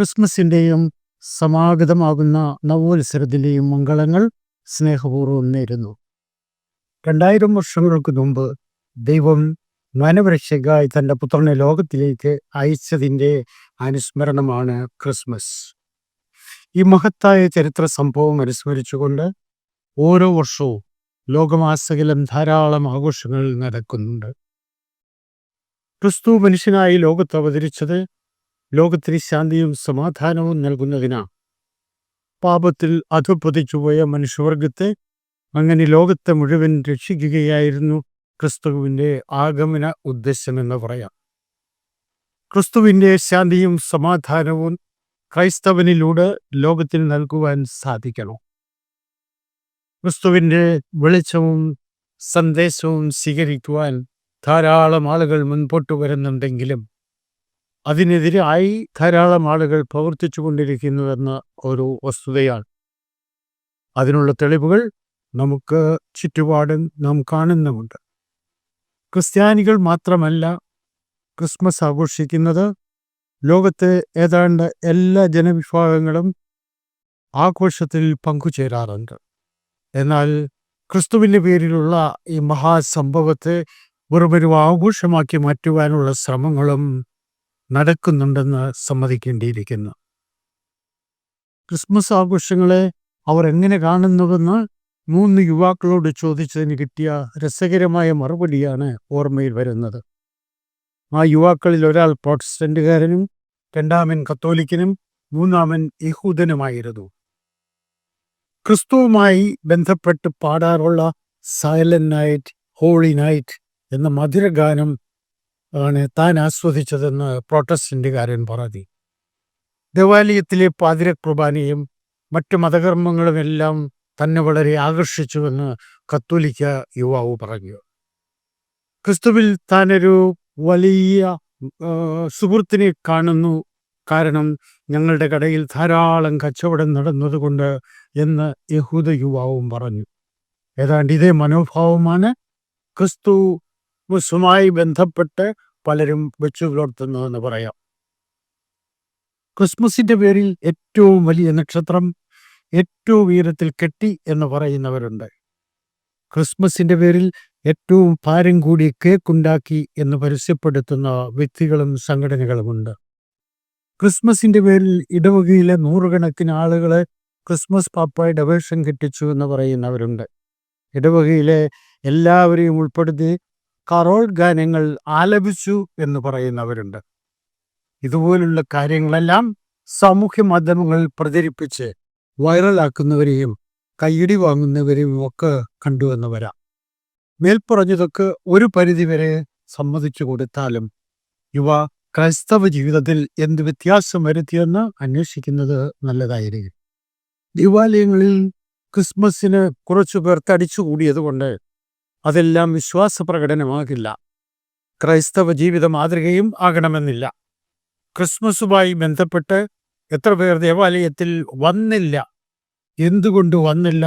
ക്രിസ്മസിന്റെയും സമാഗതമാകുന്ന നവോത്സരത്തിന്റെയും മംഗളങ്ങൾ സ്നേഹപൂർവം നേരുന്നു. രണ്ടായിരം വർഷങ്ങൾക്ക് മുമ്പ് ദൈവം മനവരക്ഷകായി തന്റെ പുത്രനെ ലോകത്തിലേക്ക് അയച്ചതിന്റെ അനുസ്മരണമാണ് ക്രിസ്മസ്. ഈ മഹത്തായ ചരിത്ര സംഭവം അനുസ്മരിച്ചുകൊണ്ട് ഓരോ വർഷവും ലോകമാസകലം ധാരാളം ആഘോഷങ്ങൾ നടക്കുന്നുണ്ട്. ക്രിസ്തു മനുഷ്യനായി ലോകത്ത് അവതരിച്ചത് ലോകത്തിന് ശാന്തിയും സമാധാനവും നൽകുന്നതിനാ. പാപത്തിൽ അധപ്പതിച്ചുപോയ മനുഷ്യവർഗത്തെ അങ്ങനെ ലോകത്തെ മുഴുവൻ രക്ഷിക്കുകയായിരുന്നു ക്രിസ്തുവിന്റെ ആഗമന ഉദ്ദേശമെന്ന് പറയാം. ക്രിസ്തുവിന്റെ ശാന്തിയും സമാധാനവും ക്രൈസ്തവനിലൂടെ ലോകത്തിന് നൽകുവാൻ സാധിക്കണം. ക്രിസ്തുവിന്റെ വെളിച്ചവും സന്ദേശവും സ്വീകരിക്കുവാൻ ധാരാളം ആളുകൾ മുൻപോട്ട് വരുന്നുണ്ടെങ്കിലും അതിനെതിരായി ധാരാളം ആളുകൾ പ്രവർത്തിച്ചു കൊണ്ടിരിക്കുന്നുവെന്ന ഒരു വസ്തുതയാണ്. അതിനുള്ള തെളിവുകൾ നമുക്ക് ചുറ്റുപാടും നാം കാണുന്നുമുണ്ട്. ക്രിസ്ത്യാനികൾ മാത്രമല്ല ക്രിസ്മസ് ആഘോഷിക്കുന്നത് ലോകത്തെ ഏതാണ്ട് എല്ലാ ജനവിഭാഗങ്ങളും ആഘോഷത്തിൽ പങ്കുചേരാറുണ്ട്. എന്നാൽ ക്രിസ്തുവിന്റെ പേരിലുള്ള ഈ മഹാസംഭവത്തെ വെറുമൊരു ആഘോഷമാക്കി മാറ്റുവാനുള്ള ശ്രമങ്ങളും നടക്കുന്നുണ്ടെന്ന് സമ്മതിക്കേണ്ടിയിരിക്കുന്നു. ക്രിസ്മസ് ആഘോഷങ്ങളെ അവർ എങ്ങനെ കാണുന്നുവെന്ന് മൂന്ന് യുവാക്കളോട് ചോദിച്ചതിന് കിട്ടിയ രസകരമായ മറുപടിയാണ് ഓർമ്മയിൽ വരുന്നത്. ആ യുവാക്കളിൽ ഒരാൾ പ്രോട്ടസ്റ്റന്റുകാരനും രണ്ടാമൻ കത്തോലിക്കനും മൂന്നാമൻ യഹൂദനുമായിരുന്നു. ക്രിസ്തുവുമായി ബന്ധപ്പെട്ട് പാടാറുള്ള സൈലന്റ് നൈറ്റ് ഹോളി നൈറ്റ് എന്ന മധുരഗാനം ആണ് താൻ ആസ്വദിച്ചതെന്ന് പ്രോട്ടസ്റ്റന്റുകാരൻ പറഞ്ഞു ദേവാലയത്തിലെ പാതിര കുർബാനയും മറ്റു മതകർമ്മങ്ങളുമെല്ലാം തന്നെ വളരെ ആകർഷിച്ചുവെന്ന് കത്തോലിക്ക യുവാവ് പറഞ്ഞു. ക്രിസ്തുവിൽ താനൊരു വലിയ സുഹൃത്തിനെ കാണുന്നു. കാരണം ഞങ്ങളുടെ കടയിൽ ധാരാളം കച്ചവടം നടന്നതുകൊണ്ട് എന്ന് യഹൂദ യുവാവും പറഞ്ഞു. ഏതാണ്ട് ഇതേ മനോഭാവമാണ് ക്രിസ്തു മുസുമായി ബന്ധപ്പെട്ട് പലരും വെച്ചു പുലർത്തുന്നതെന്ന് പറയാം. ക്രിസ്മസിന്റെ പേരിൽ ഏറ്റവും വലിയ നക്ഷത്രം ഏറ്റവും ഉയരത്തിൽ കെട്ടി എന്ന് പറയുന്നവരുണ്ട്. ക്രിസ്മസിന്റെ പേരിൽ ഏറ്റവും ഭാരം കൂടി കേക്ക് ഉണ്ടാക്കി എന്ന് പരസ്യപ്പെടുത്തുന്ന വ്യക്തികളും സംഘടനകളുമുണ്ട്. ക്രിസ്മസിന്റെ പേരിൽ ഇടവകയിലെ നൂറുകണക്കിന് ആളുകളെ ക്രിസ്മസ് പാപ്പായുടെ വേഷം കെട്ടിച്ചു എന്ന് പറയുന്നവരുണ്ട്. ഇടവകയിലെ എല്ലാവരെയും ഉൾപ്പെടുത്തി കറോൾ ഗാനങ്ങൾ ആലപിച്ചു എന്ന് പറയുന്നവരുണ്ട്. ഇതുപോലുള്ള കാര്യങ്ങളെല്ലാം സാമൂഹ്യ മാധ്യമങ്ങളിൽ പ്രചരിപ്പിച്ച് വൈറലാക്കുന്നവരെയും കയ്യടി വാങ്ങുന്നവരെയും ഒക്കെ കണ്ടുവന്ന് വരാം. മേൽപ്പറഞ്ഞതൊക്കെ ഒരു പരിധിവരെ സമ്മതിച്ചു കൊടുത്താലും യുവ ക്രൈസ്തവ ജീവിതത്തിൽ എന്ത് വ്യത്യാസം വരുത്തിയെന്ന് അന്വേഷിക്കുന്നത് നല്ലതായിരിക്കും. ദേവാലയങ്ങളിൽ ക്രിസ്മസിന് കുറച്ചു പേർ തടിച്ചുകൂടിയത് കൊണ്ട് അതെല്ലാം വിശ്വാസ പ്രകടനമാകില്ല ക്രൈസ്തവ ജീവിത മാതൃകയും ആകണമെന്നില്ല. ക്രിസ്മസുമായി ബന്ധപ്പെട്ട് എത്ര പേർ ദേവാലയത്തിൽ വന്നില്ല? എന്തുകൊണ്ട് വന്നില്ല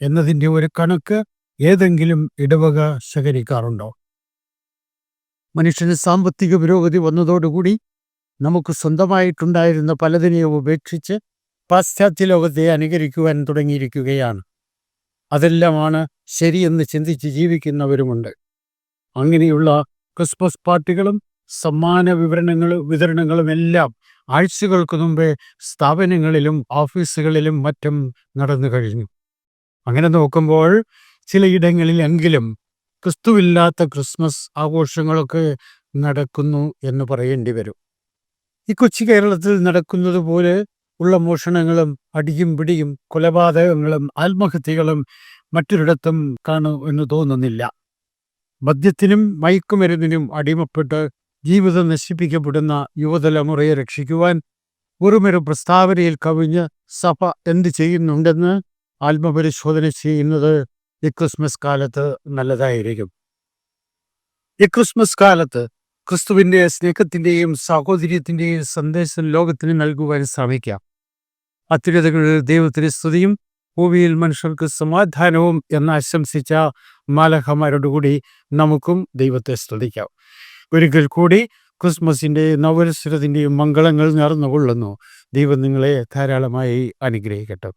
എന്നതിന്റെ ഒരു കണക്ക് ഏതെങ്കിലും ഇടവക ശേഖരിക്കാറുണ്ടോ? മനുഷ്യന് സാമ്പത്തിക പുരോഗതി വന്നതോടുകൂടി നമുക്ക് സ്വന്തമായിട്ടുണ്ടായിരുന്ന പലതിനെയും ഉപേക്ഷിച്ച് പാശ്ചാത്യ ലോകത്തെ അനുകരിക്കുവാൻ തുടങ്ങിയിരിക്കുകയാണ്. അതെല്ലാമാണ് ശരിയെന്ന് ചിന്തിച്ച് ജീവിക്കുന്നവരുമുണ്ട്. അങ്ങനെയുള്ള ക്രിസ്മസ് പാർട്ടികളും സമ്മാന വിവരണങ്ങളും വിതരണങ്ങളും എല്ലാം ആഴ്ചകൾക്ക് മുമ്പേ സ്ഥാപനങ്ങളിലും ഓഫീസുകളിലും മറ്റും നടന്നു കഴിഞ്ഞു. അങ്ങനെ നോക്കുമ്പോൾ ചിലയിടങ്ങളിലെങ്കിലും ക്രിസ്തുവില്ലാത്ത ക്രിസ്മസ് ആഘോഷങ്ങളൊക്കെ നടക്കുന്നു എന്ന് പറയേണ്ടി വരും ഈ കൊച്ചു കേരളത്തിൽ നടക്കുന്നത് പോലെ ഉള്ള മോഷണങ്ങളും അടിയും പിടിയും കൊലപാതകങ്ങളും ആത്മഹത്യകളും മറ്റൊരിടത്തും കാണൂ എന്ന് തോന്നുന്നില്ല. മദ്യത്തിനും മയക്കുമരുന്നിനും അടിമപ്പെട്ട് ജീവിതം നശിപ്പിക്കപ്പെടുന്ന യുവതലമുറയെ രക്ഷിക്കുവാൻ വെറുമൊരു പ്രസ്താവനയിൽ കവിഞ്ഞ് സഭ എന്ത് ചെയ്യുന്നുണ്ടെന്ന് ആത്മപരിശോധന ചെയ്യുന്നത് ഈ ക്രിസ്മസ് കാലത്ത് നല്ലതായിരിക്കും. ഈ ക്രിസ്മസ് കാലത്ത് ക്രിസ്തുവിന്റെ സ്നേഹത്തിന്റെയും സാഹോദര്യത്തിന്റെയും സന്ദേശം ലോകത്തിന് നൽകുവാൻ ശ്രമിക്കാം. അത്യുരതകളിൽ ദൈവത്തിന് സ്തുതിയും ഭൂമിയിൽ മനുഷ്യർക്ക് സമാധാനവും എന്ന് ആശംസിച്ച മാലഹമാരോടുകൂടി നമുക്കും ദൈവത്തെ സ്തുതിക്കാം. ഒരിക്കൽ കൂടി ക്രിസ്മസിന്റെയും നവരസ്വരത്തിന്റെയും മംഗളങ്ങൾ നേർന്നുകൊള്ളുന്നു ദൈവം നിങ്ങളെ ധാരാളമായി അനുഗ്രഹിക്കട്ടെ.